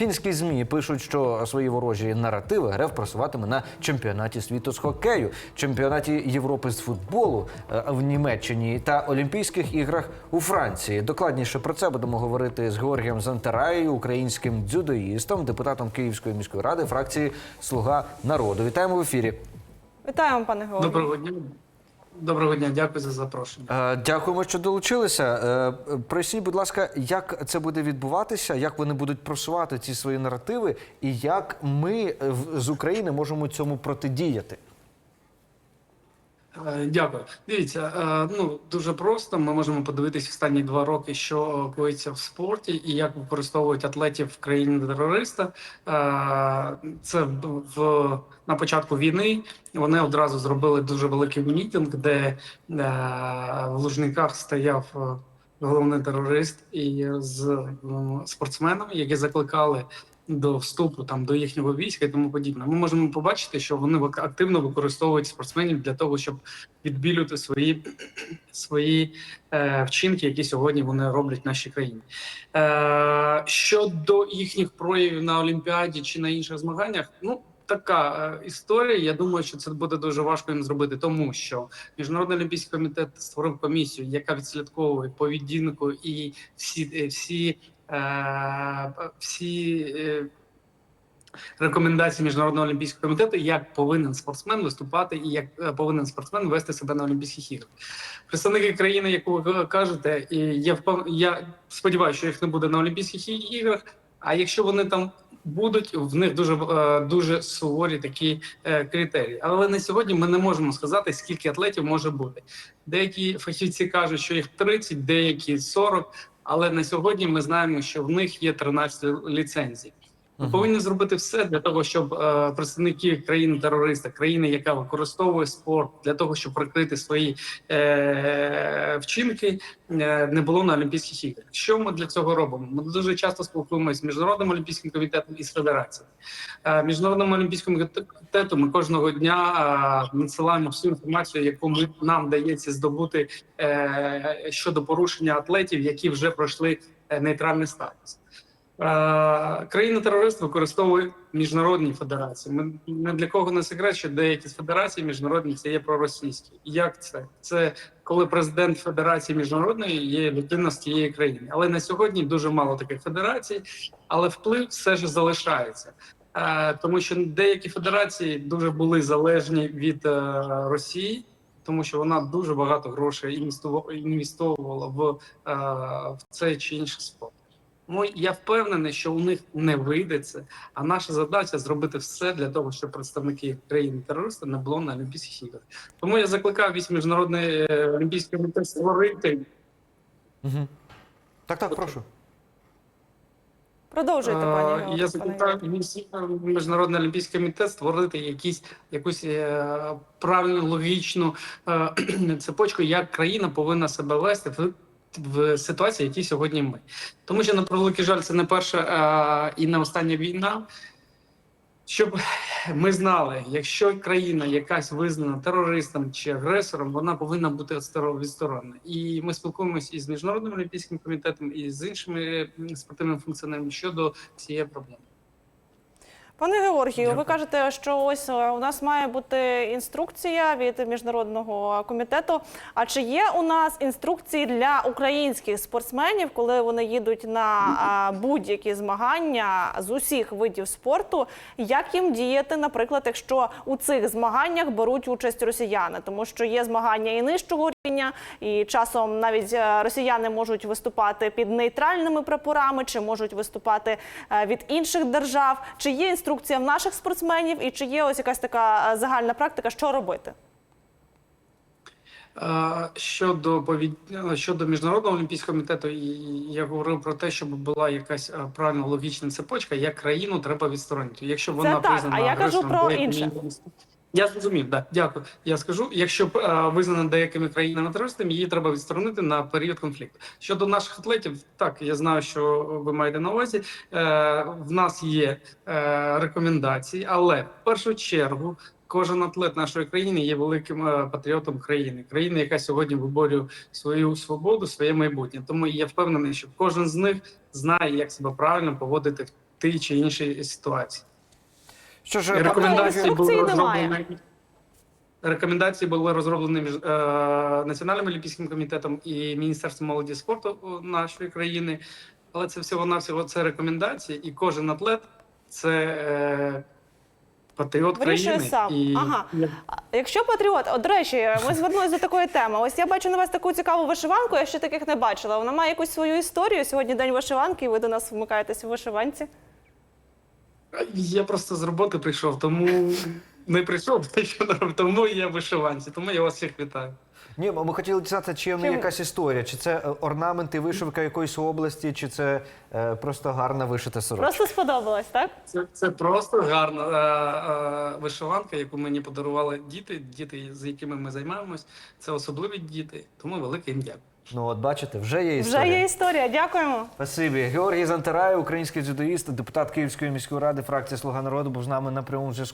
Фінські змі пишуть, що свої ворожі наративи РФ просуватиме на чемпіонаті світу з хокею, чемпіонаті Європи з футболу е, в Німеччині та Олімпійських іграх у Франції. Докладніше про це будемо говорити з Георгієм Зантараєю, українським дзюдоїстом, депутатом Київської міської ради, фракції Слуга народу. Вітаємо в ефірі. Вітаємо, пане Георгію. Доброго дня. Доброго дня, дякую за запрошення. Е, Дякуємо, що долучилися. Е, Проясніть, будь ласка, як це буде відбуватися, як вони будуть просувати ці свої наративи, і як ми з України можемо цьому протидіяти? Е, Дякую. Дивіться, е, ну дуже просто. Ми можемо подивитись останні два роки, що коїться в спорті, і як використовують атлетів в країні терориста. Е, Це в на початку війни вони одразу зробили дуже великий мітинг, де в Лужниках стояв головний терорист і з спортсменами, які закликали до вступу там до їхнього війська і тому подібне. Ми можемо побачити, що вони активно використовують спортсменів для того, щоб відбілювати свої свої е, вчинки, які сьогодні вони роблять в нашій країні. Е, щодо їхніх проявів на Олімпіаді чи на інших змаганнях, ну. Така е, історія. Я думаю, що це буде дуже важко їм зробити, тому що міжнародний олімпійський комітет створив комісію, яка відслідковує поведінку і всі е, всі, всі е, рекомендації міжнародного олімпійського комітету, як повинен спортсмен виступати і як е, повинен спортсмен вести себе на Олімпійських іграх. Представники країни, яку ви кажете, і я впев... я сподіваюся, що їх не буде на Олімпійських іграх. А якщо вони там будуть, в них дуже е, дуже суворі такі е, критерії. Але на сьогодні ми не можемо сказати, скільки атлетів може бути. Деякі фахівці кажуть, що їх 30, деякі 40, Але на сьогодні ми знаємо, що в них є 13 ліцензій. Ми повинні зробити все для того, щоб е, представники країни-терориста, країни, яка використовує спорт для того, щоб прикрити свої е, вчинки, е, не було на Олімпійських іграх. Що ми для цього робимо? Ми дуже часто спілкуємося з міжнародним олімпійським комітетом і з федерацією. Е, Міжнародному олімпійському комітету ми кожного дня е, надсилаємо всю інформацію, яку ми нам дається здобути е, щодо порушення атлетів, які вже пройшли е, нейтральний статус. Е, Країни-терорист використовують міжнародні федерації. Ми не для кого не секрет, що деякі з федерацій міжнародні це є проросійські. Як це? Це коли президент федерації міжнародної є людина з тієї країни. Але на сьогодні дуже мало таких федерацій, але вплив все ж залишається. Тому що деякі федерації дуже були залежні від е, Росії, тому що вона дуже багато грошей інвестувала, в, е, в цей чи інший спорт. Ну я впевнений, що у них не вийде це. А наша задача зробити все для того, щоб представники країни терориста не було на Олімпійських іграх. Тому я закликав весь міжнародний е, олімпійський комітет створити Мгм. Так, так, прошу. Продовжуйте, Е, пані Я Георгію, закликаю міжнародний олімпійський комітет створити якісь якусь е, правильну логічну е, цепочку, як країна повинна себе вести в. В ситуації, які сьогодні ми, тому що на превеликий жаль, це не перша е, і не остання війна. Щоб ми знали, якщо країна якась визнана терористом чи агресором, вона повинна бути відсторо- відсторонена. І ми спілкуємося із міжнародним олімпійським комітетом і з іншими спортивними функціонерами щодо цієї проблеми. Пане Георгію, ви кажете, що ось е, у нас має бути інструкція від міжнародного комітету. А чи є у нас інструкції для українських спортсменів, коли вони їдуть на будь-які змагання з усіх видів спорту? Як їм діяти, наприклад, якщо у цих змаганнях беруть участь росіяни, тому що є змагання і нижчого і часом навіть е, росіяни можуть виступати під нейтральними прапорами, чи можуть виступати е, від інших держав. Чи є інструкція в наших спортсменів, і чи є ось якась така е, загальна практика, що робити? Щодо повід... щодо міжнародного олімпійського комітету, я говорив про те, щоб була якась правильна логічна цепочка, як країну треба відсторонити. Якщо вона так, признана а я кажу про інше. Я зрозумів, да, дякую. Я скажу, якщо е, визнана деякими країнами терористами, її треба відсторонити на період конфлікту. Щодо наших атлетів, так я знаю, що ви маєте на увазі. Е, в нас є е, рекомендації, але в першу чергу кожен атлет нашої країни є великим е, патріотом країни, країни, яка сьогодні виборює свою свободу, своє майбутнє. Тому я впевнений, що кожен з них знає, як себе правильно поводити в тій чи іншій ситуації. Що ж, рекомендації були розроблені. Рекомендації були розроблені між е, Національним олімпійським комітетом і Міністерством молоді і спорту нашої країни. Але це всього навсього це рекомендації, і кожен атлет це е, патріот Вирішує країни. сам. І Ага. Якщо патріот, от, до речі, ми звернулися до такої теми. Ось я бачу на вас таку цікаву вишиванку, я ще таких не бачила. Вона має якусь свою історію. Сьогодні день вишиванки, і ви до нас вмикаєтесь у вишиванці. Я просто з роботи прийшов, тому не прийшов, тому я в вишиванці, тому я вас всіх вітаю. Ні, ми хотіли дізнатися, чи є Чим? якась історія, чи це е, орнаменти, вишивка якоїсь області, чи це е, просто гарна вишита сорочка. Просто сподобалось, так? Це, це просто гарна е, е, вишиванка, яку мені подарували діти, діти, з якими ми займаємось. Це особливі діти, тому велике їм дякую. Ну от бачите, вже є історія. Вже є історія. Дякуємо. Спасибі. Георгій Зантарай, український дзюдоїст, депутат Київської міської ради, фракція Слуга народу, був з нами на прямому зв'язку.